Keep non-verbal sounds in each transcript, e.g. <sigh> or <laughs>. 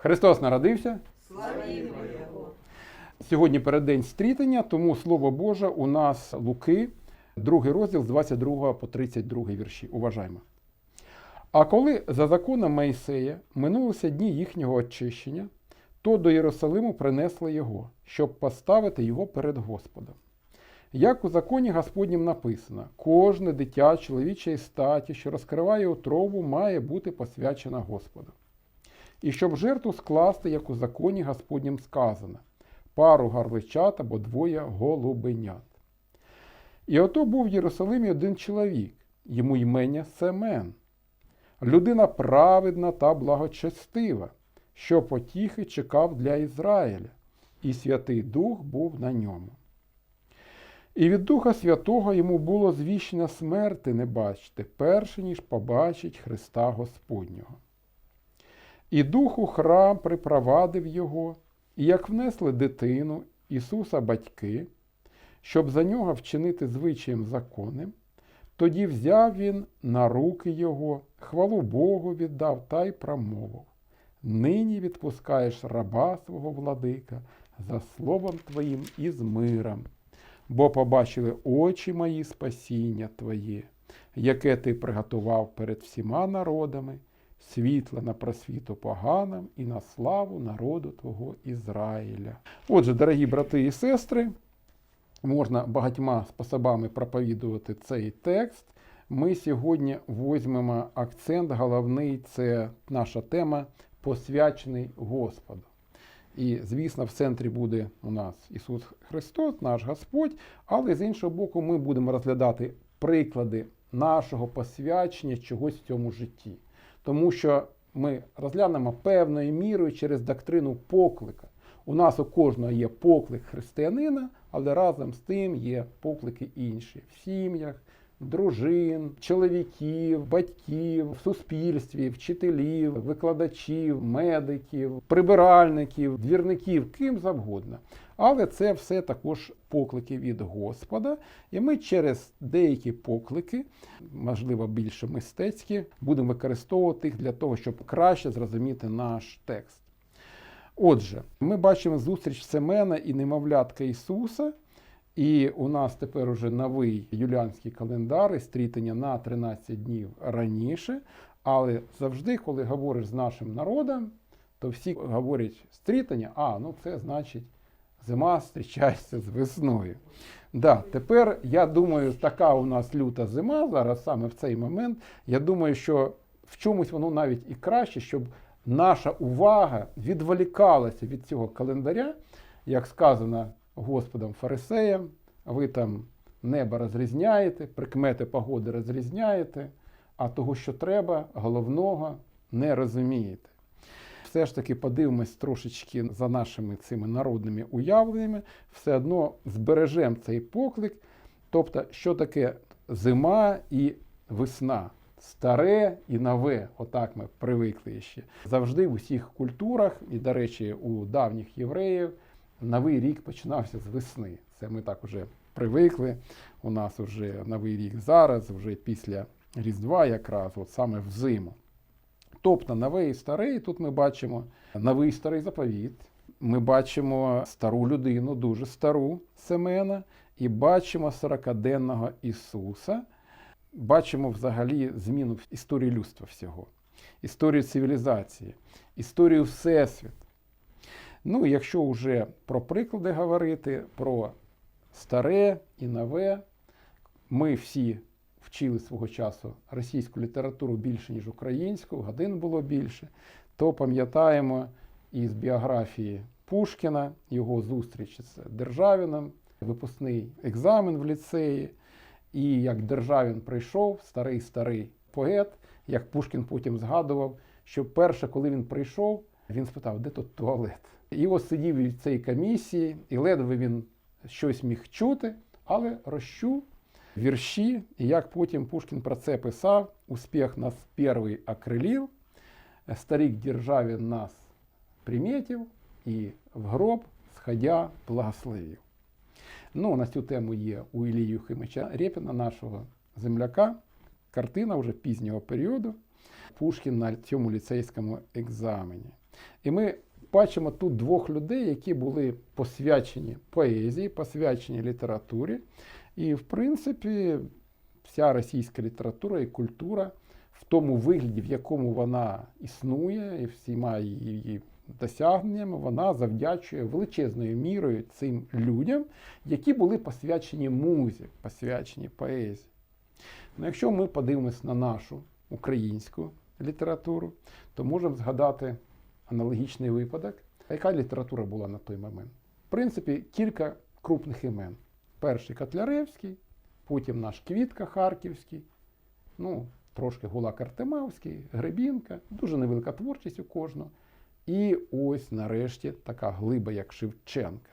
Христос народився. Славімо Його! Сьогодні переддень стрітення, тому Слово Боже у нас Луки, другий розділ з 22 по 32 вірші. Уважаємо. А коли за законом Моїсея минулися дні їхнього очищення, то до Єрусалиму принесли його, щоб поставити його перед Господом. Як у законі Господнім написано, кожне дитя чоловічої статі, що розкриває утробу, має бути посвячена Господу. І щоб жертву скласти, як у законі Господнім сказано, пару гарвичат або двоє голубенят. І ото був в Єрусалимі один чоловік, йому ймення Семен, людина праведна та благочестива, що потіхи чекав для Ізраїля, і Святий Дух був на ньому. І від Духа Святого йому було звіщено смерти не бачити, перше ніж побачить Христа Господнього. І дух у храм припровадив його, і як внесли дитину Ісуса батьки, щоб за нього вчинити звичаєм законним, тоді взяв він на руки його, хвалу Богу віддав та й промовив. Нині відпускаєш раба свого владика за словом твоїм і з миром, бо побачили очі мої спасіння Твоє, яке ти приготував перед всіма народами, світла на просвіту поганам і на славу народу Твого Ізраїля. Отже, дорогі брати і сестри, можна багатьма способами проповідувати цей текст. Ми сьогодні візьмемо акцент, головний це наша тема посвячений Господу. І, звісно, в центрі буде у нас Ісус Христос, наш Господь, але з іншого боку, ми будемо розглядати приклади нашого посвячення чогось в цьому житті. Тому що ми розглянемо певною мірою через доктрину поклика. У нас у кожного є поклик християнина, але разом з тим є поклики інші в сім'ях, дружин, чоловіків, батьків, в суспільстві, вчителів, викладачів, медиків, прибиральників, двірників, ким завгодно. Але це все також поклики від Господа. І ми через деякі поклики, можливо, більше мистецькі, будемо використовувати їх для того, щоб краще зрозуміти наш текст. Отже, ми бачимо зустріч Семена і немовлятка Ісуса. І у нас тепер уже новий юліанський календар і стрітання на 13 днів раніше. Але завжди, коли говориш з нашим народом, то всі говорять стрітання, а ну це значить зима зустрічається з весною. Да, тепер я думаю, така у нас люта зима зараз, саме в цей момент. Я думаю, що в чомусь воно навіть і краще, щоб наша увага відволікалася від цього календаря, як сказано Господом Фарисеям, ви там небо розрізняєте, прикмети погоди розрізняєте, а того, що треба, головного не розумієте. Все ж таки подивимось трошечки за нашими цими народними уявленнями, все одно збережемо цей поклик. Тобто, що таке зима і весна, старе і нове, отак ми привикли ще. Завжди в усіх культурах, і, до речі, у давніх євреїв новий рік починався з весни. Це ми так вже привикли. У нас вже новий рік зараз, вже після Різдва, якраз, от саме в зиму. Тобто новий і старий, тут ми бачимо новий старий заповіт. Ми бачимо стару людину, дуже стару Семена, і бачимо 40-денного Ісуса. Бачимо взагалі зміну в історії людства всього, історію цивілізації, історію Всесвіту. Ну, якщо вже про приклади говорити, про старе і нове, ми всі вчили свого часу російську літературу більше, ніж українську, годин було більше, то пам'ятаємо із біографії Пушкіна, його зустріч з Державіном, випускний екзамен в ліцеї. І як Державін прийшов, старий старий поет, як Пушкін потім згадував, що перше, коли він прийшов, він спитав, де тут туалет. І ось сидів в цій комісії, і ледве він щось міг чути, але розчув вірші, і як потім Пушкін про це писав, успіх нас перший окрилів, старик Державін нас примітив і в гроб, сходя, благословив. Ну, на цю тему є у Іллі Юхимича Рєпіна, нашого земляка, картина вже пізнього періоду. Пушкін на цьому ліцейському екзамені. І ми бачимо тут двох людей, які були посвячені поезії, посвячені літературі. І, в принципі, вся російська література і культура в тому вигляді, в якому вона існує, і всіма її досягненнями, вона завдячує величезною мірою цим людям, які були посвячені музі, посвячені поезії. Ну, якщо ми подивимось на нашу українську літературу, то можемо згадати аналогічний випадок. Яка література була на той момент? В принципі, кілька крупних імен. Перший Котляревський, потім наш Квітка Харківський, ну, трошки Гулак Артемавський, Гребінка, дуже невелика творчість у кожного. І ось нарешті така глиба, як Шевченка.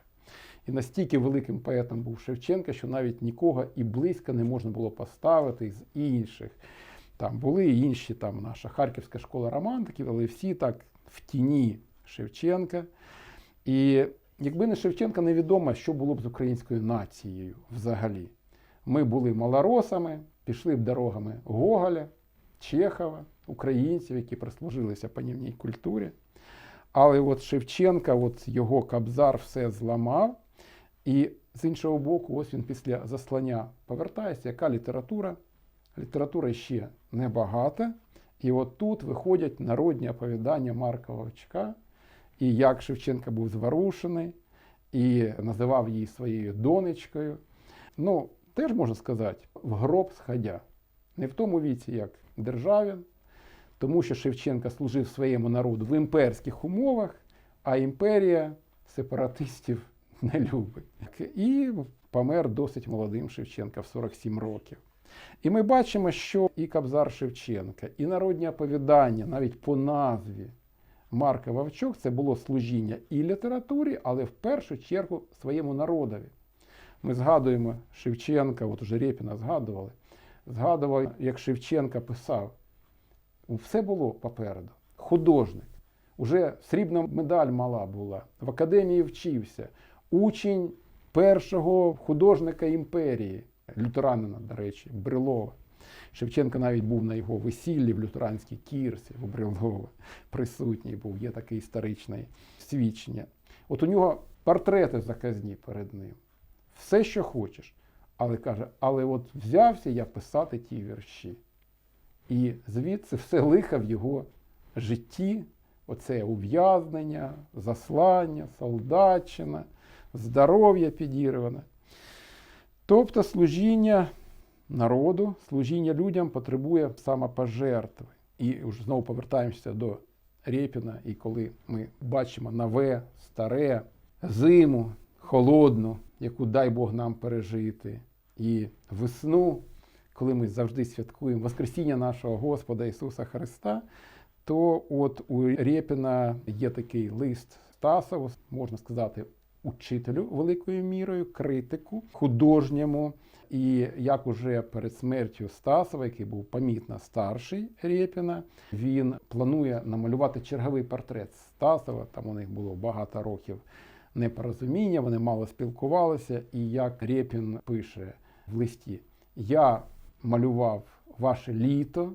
І настільки великим поетом був Шевченка, що навіть нікого і близько не можна було поставити з інших. Там були і інші, там наша Харківська школа романтиків, але всі так в тіні Шевченка. І якби не Шевченка, невідомо, що було б з українською нацією взагалі. Ми були малоросами, пішли б дорогами Гоголя, Чехова, українців, які прислужилися панівній культурі. Але от Шевченка, от його кабзар все зламав. І з іншого боку, ось він після заслання повертається, яка література? Література ще небагата. І от тут виходять народні оповідання Марка Вовчка, і як Шевченка був зворушений, і називав її своєю донечкою. Ну, теж можна сказати, в гроб сходя. Не в тому віці, як Державін, тому що Шевченка служив своєму народу в імперських умовах, а імперія сепаратистів <laughs> не любить. І помер досить молодим Шевченка в 47 років. І ми бачимо, що і Кобзар Шевченка, і народні оповідання, навіть по назві Марка Вовчок, це було служіння і літературі, але в першу чергу своєму народові. Ми згадуємо Шевченка, от уже Рєпіна згадували, згадували, як Шевченка писав. Все було попереду. Художник. Уже срібна медаль мала була, в академії вчився, учень першого художника імперії, лютеранина, до речі, Брилова. Шевченко навіть був на його весіллі в лютеранській кірсі у Брилова. Присутній був, є таке історичне свідчення. От у нього портрети заказні перед ним. Все, що хочеш. Але каже, але от взявся я писати ті вірші. І звідси все лиха в його житті, оце ув'язнення, заслання, солдатчина, здоров'я підірване. Тобто служіння народу, служіння людям потребує самопожертви. І вже знову повертаємося до Рєпіна, і коли ми бачимо нове, старе, зиму, холодну, яку дай Бог нам пережити, і весну, коли ми завжди святкуємо Воскресіння нашого Господа Ісуса Христа, то от у Рєпіна є такий лист Стасову, можна сказати, учителю великою мірою, критику, художньому. І як уже перед смертю Стасова, який був помітно старший Рєпіна, він планує намалювати черговий портрет Стасова. Там у них було багато років непорозуміння, вони мало спілкувалися. І як Рєпін пише в листі: Я малював ваше літо,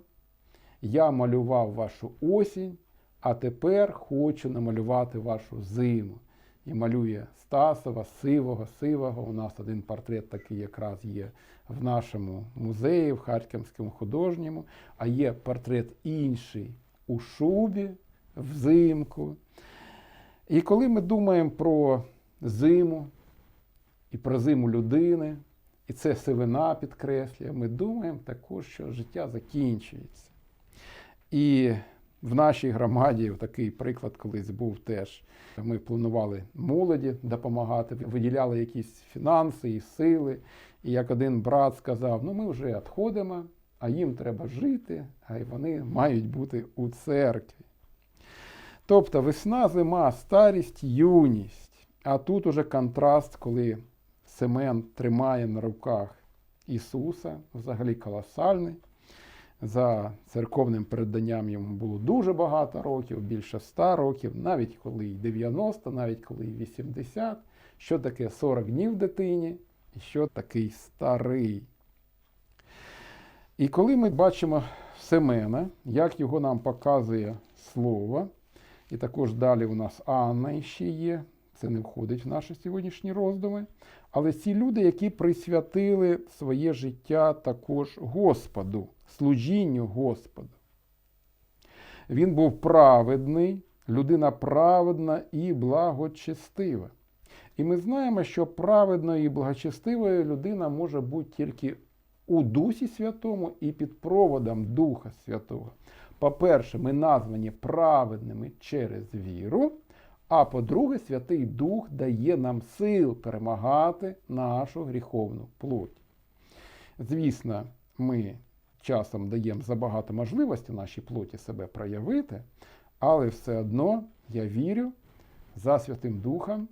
я малював вашу осінь, а тепер хочу намалювати вашу зиму. І малює Стасова, сивого, сивого. У нас один портрет такий якраз є в нашому музеї, в Харківському художньому, а є портрет інший у шубі взимку. І коли ми думаємо про зиму і про зиму людини, і це сивина підкреслює, ми думаємо також, що життя закінчується. І в нашій громаді такий приклад колись був теж. Ми планували молоді допомагати, виділяли якісь фінанси і сили. І як один брат сказав: ну ми вже відходимо, а їм треба жити, а й вони мають бути у церкві. Тобто весна, зима, старість, юність. А тут уже контраст, коли Семен тримає на руках Ісуса, взагалі колосальний. За церковним переданням йому було дуже багато років, більше 100 років, навіть коли й 90, навіть коли й 80. Що таке 40 днів дитині, і що такий старий. І коли ми бачимо Семена, як його нам показує слово, І також далі у нас Анна ще є. Це не входить в наші сьогоднішні роздуми. Але ці люди, які присвятили своє життя також Господу, служінню Господу. Він був праведний, людина праведна і благочестива. І ми знаємо, що праведною і благочестивою людина може бути тільки у Дусі Святому і під проводом Духа Святого. По-перше, ми названі праведними через віру. А по-друге, Святий Дух дає нам сил перемагати нашу гріховну плоть. Звісно, ми часом даємо забагато можливості нашій плоті себе проявити, але все одно я вірю за Святим Духом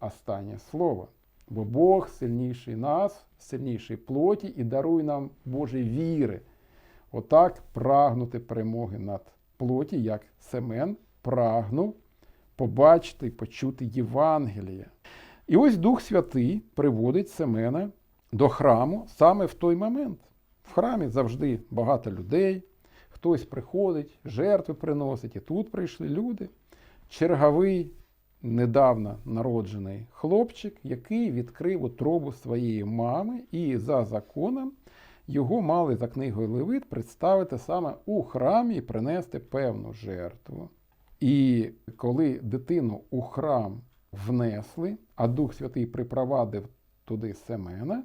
останнє слово. Бо Бог сильніший нас, сильніший плоті і дарує нам Боже віри. Отак прагнути перемоги над плоті, як Семен прагнув побачити і почути Євангеліє. І ось Дух Святий приводить Семена до храму саме в той момент. В храмі завжди багато людей, хтось приходить, жертви приносить, і тут прийшли люди. Черговий, недавно народжений хлопчик, який відкрив утробу своєї мами, і за законом його мали за книгою Левит представити саме у храмі і принести певну жертву. І коли дитину у храм внесли, а Дух Святий припровадив туди Семена,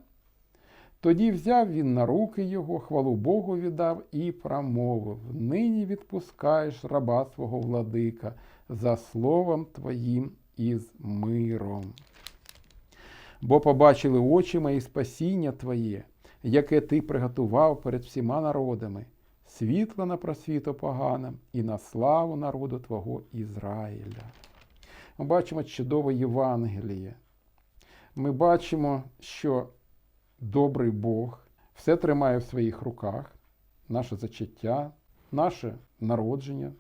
тоді взяв він на руки його, хвалу Богу віддав і промовив: Нині відпускаєш раба свого владика за словом твоїм із миром. Бо побачили очі мої спасіння Твоє, яке ти приготував перед всіма народами, світло на просвіту поганим і на славу народу Твого Ізраїля. Ми бачимо чудове Євангеліє. Ми бачимо, що добрий Бог все тримає в своїх руках, наше зачаття, наше народження,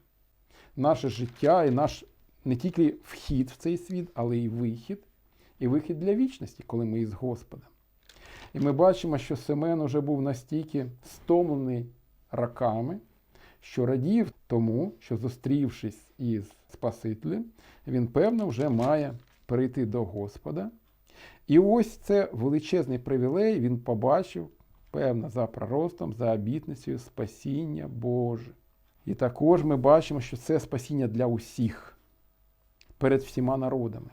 наше життя і наш не тільки вхід в цей світ, але й вихід, і вихід для вічності, коли ми із Господом. І ми бачимо, що Семен уже був настільки стомлений роками, що радів тому, що зустрівшись із Спасителем, він, певно, вже має прийти до Господа. І ось це величезний привілей він побачив, певно, за проростом, за обітницею спасіння Боже. І також ми бачимо, що це спасіння для усіх, перед всіма народами.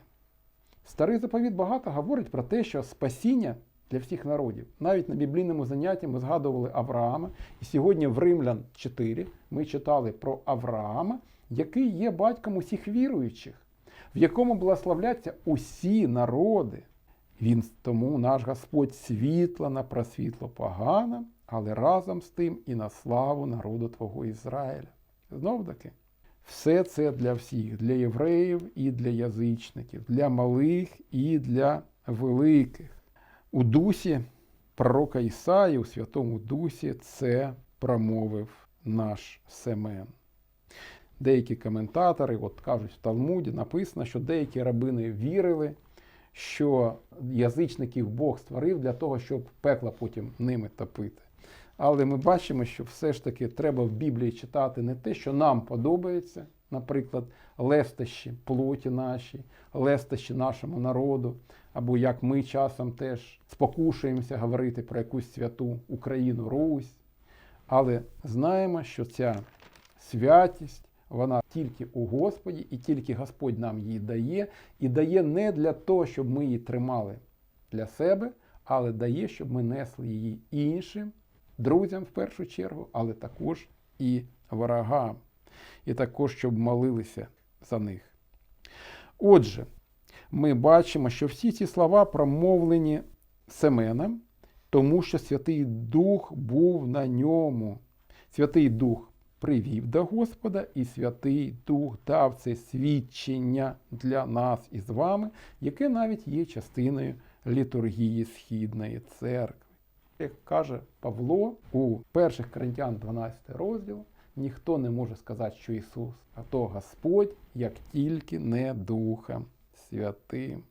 Старий заповіт багато говорить про те, що спасіння для всіх народів. Навіть на біблійному занятті ми згадували Авраама. І сьогодні в Римлян 4 ми читали про Авраама, який є батьком усіх віруючих, в якому благословляться усі народи. Він тому наш Господь світла на просвітло погане, але разом з тим і на славу народу Твого Ізраїля. Знов таки, все це для всіх, для євреїв і для язичників, для малих і для великих. У дусі пророка Ісаї, у Святому Дусі, це промовив наш Семен. Деякі коментатори от кажуть, в Талмуді написано, що деякі рабини вірили, що язичників Бог створив для того, щоб пекла потім ними топити. Але ми бачимо, що все ж таки треба в Біблії читати не те, що нам подобається, наприклад, лестощі плоті наші, лестощі нашому народу, або як ми часом теж спокушуємося говорити про якусь святу Україну, Русь. Але знаємо, що ця святість, вона тільки у Господі, і тільки Господь нам її дає, і дає не для того, щоб ми її тримали для себе, але дає, щоб ми несли її іншим, друзям в першу чергу, але також і ворогам, і також, щоб молилися за них. Отже, ми бачимо, що всі ці слова промовлені Семеном, тому що Святий Дух був на ньому. Святий Дух привів до Господа, і Святий Дух дав це свідчення для нас і з вами, яке навіть є частиною літургії Східної церкви. Як каже Павло у перших Коринтян 12 розділ, ніхто не може сказати, що Ісус, а то Господь, як тільки не Духом Святим.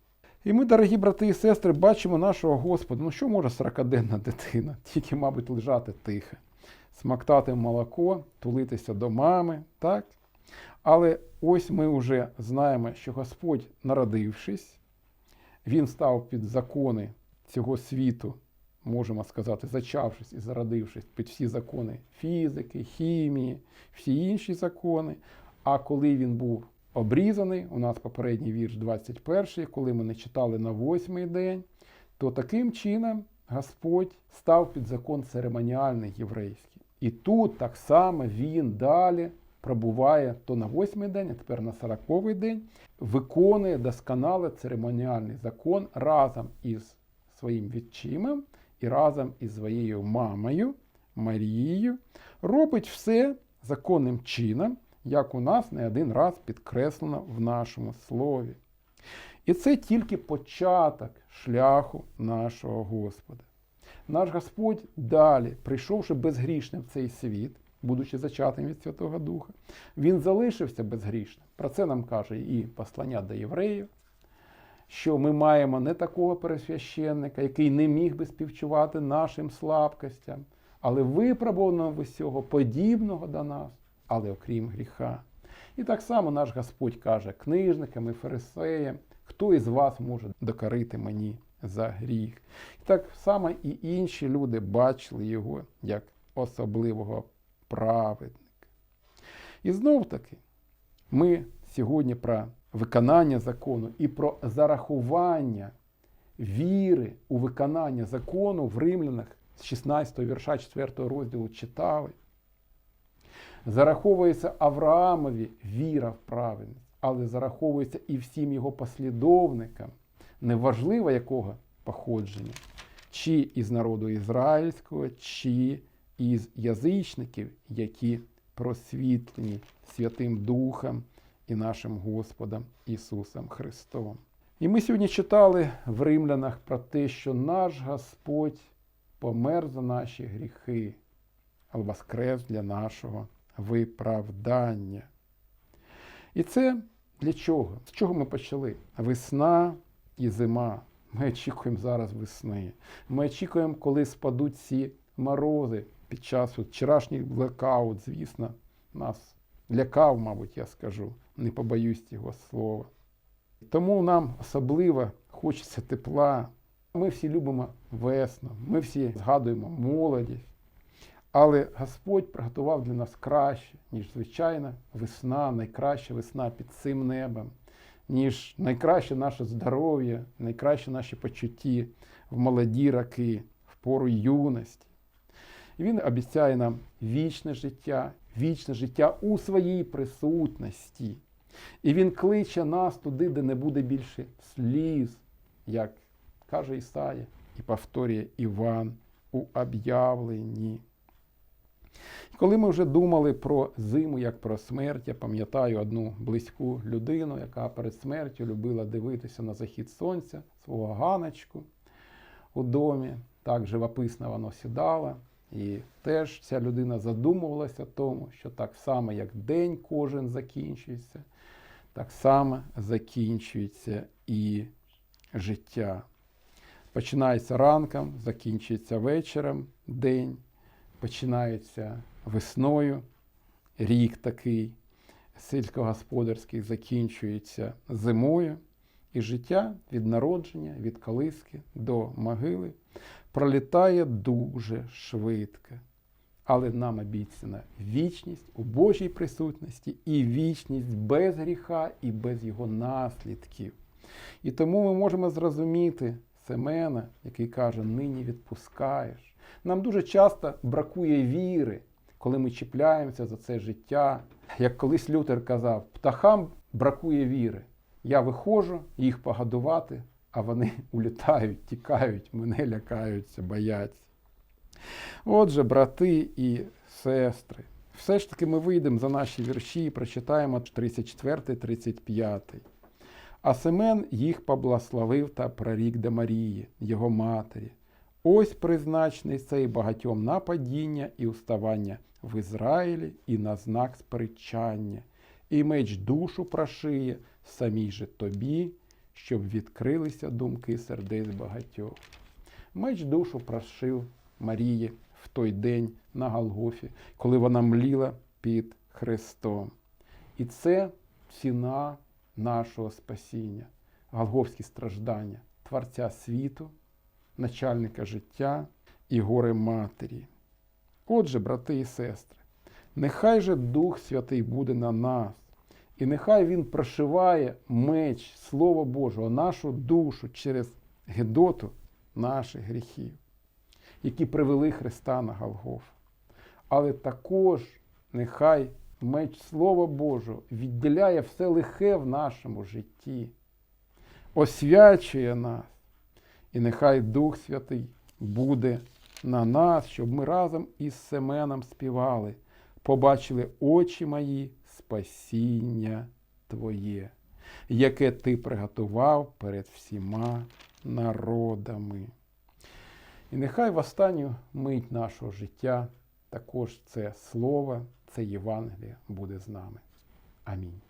І ми, дорогі брати і сестри, бачимо нашого Господа. Ну що може 40-денна дитина? Тільки, мабуть, лежати тихо, смактати молоко, тулитися до мами, так? Але ось ми вже знаємо, що Господь, народившись, Він став під закони цього світу, можемо сказати, зачавшись і зародившись під всі закони фізики, хімії, всі інші закони. А коли він був обрізаний, у нас попередній вірш 21, коли ми не читали на восьмий день, то таким чином Господь став під закон церемоніальний єврейський. І тут так само він далі пробуває то на восьмий день, а тепер на сороковий день, виконує досконале церемоніальний закон разом із своїм відчимом і разом із своєю мамою Марією, робить все законним чином, як у нас не один раз підкреслено в нашому слові. І це тільки початок шляху нашого Господа. Наш Господь далі, прийшовши безгрішним в цей світ, будучи зачатим від Святого Духа, Він залишився безгрішним. Про це нам каже і послання до євреїв, що ми маємо не такого пересвященника, який не міг би співчувати нашим слабкостям, але випробуваного усього подібного до нас, але окрім гріха. І так само наш Господь каже книжникам і фарисеям, хто із вас може докорити мені за гріх. Так само і інші люди бачили його як особливого праведника. І знов таки, ми сьогодні про виконання закону і про зарахування віри у виконання закону в римлянах з 16 вірша 4 розділу читали. Зараховується Авраамові віра в праведність, але зараховується і всім його послідовникам, неважливо якого походження, чи із народу ізраїльського, чи із язичників, які просвітлені Святим Духом і нашим Господом Ісусом Христом. І ми сьогодні читали в римлянах про те, що наш Господь помер за наші гріхи, але воскрес для нашого виправдання. І це для чого? З чого ми почали? Весна і зима. Ми очікуємо зараз весни. Ми очікуємо, коли спадуть ці морози під час от вчорашній блекаут, звісно, нас лякав, мабуть, я скажу, не побоюсь цього слова. Тому нам особливо хочеться тепла. Ми всі любимо весну, ми всі згадуємо молодість. Але Господь приготував для нас краще, ніж звичайна весна, найкраща весна під цим небом, ніж найкраще наше здоров'я, найкраще наші почутті в молоді роки, в пору юності. Він обіцяє нам вічне життя, вічне життя у своїй присутності. І Він кличе нас туди, де не буде більше сліз, як каже Ісая, і повторює Іван у об'явленні. Коли ми вже думали про зиму як про смерть, я пам'ятаю одну близьку людину, яка перед смертю любила дивитися на захід сонця, свого ганочку у домі. Так живописно воно сідало. І теж ця людина задумувалася тому, що так само, як день кожен закінчується, так само закінчується і життя. Починається ранком, закінчується вечором день, починається весною, рік такий сільськогосподарський закінчується зимою, і життя від народження, від колиски до могили пролітає дуже швидко. Але нам обіцяна вічність у Божій присутності і вічність без гріха і без його наслідків. І тому ми можемо зрозуміти Семена, який каже, нині відпускаєш. Нам дуже часто бракує віри, коли ми чіпляємося за це життя. Як колись Лютер казав, птахам бракує віри. Я виходжу їх погодувати, а вони <laughs> улітають, тікають, мене лякаються, бояться. Отже, брати і сестри, все ж таки ми вийдемо за наші вірші і прочитаємо 34-35. А Семен їх поблагословив та прорік до Марії, його матері. Ось призначений цей багатьом на падіння і уставання в Ізраїлі і на знак сперечання, і меч душу прошиє самій же тобі, щоб відкрилися думки сердець багатьох. Меч душу прошив Марії в той день на Голгофі, коли вона мліла під Христом. І це ціна нашого спасіння, Голговські страждання, Творця світу, начальника життя і горе матері. Отже, брати і сестри, нехай же Дух Святий буде на нас, і нехай Він прошиває меч Слова Божого, нашу душу через Гедоту наших гріхів, які привели Христа на Голгоф. Але також нехай меч Слова Божого відділяє все лихе в нашому житті, освячує нас. І нехай Дух Святий буде на нас, щоб ми разом із Семеном співали, побачили очі мої спасіння Твоє, яке Ти приготував перед всіма народами. І нехай в останню мить нашого життя також це слово, це Євангеліє буде з нами. Амінь.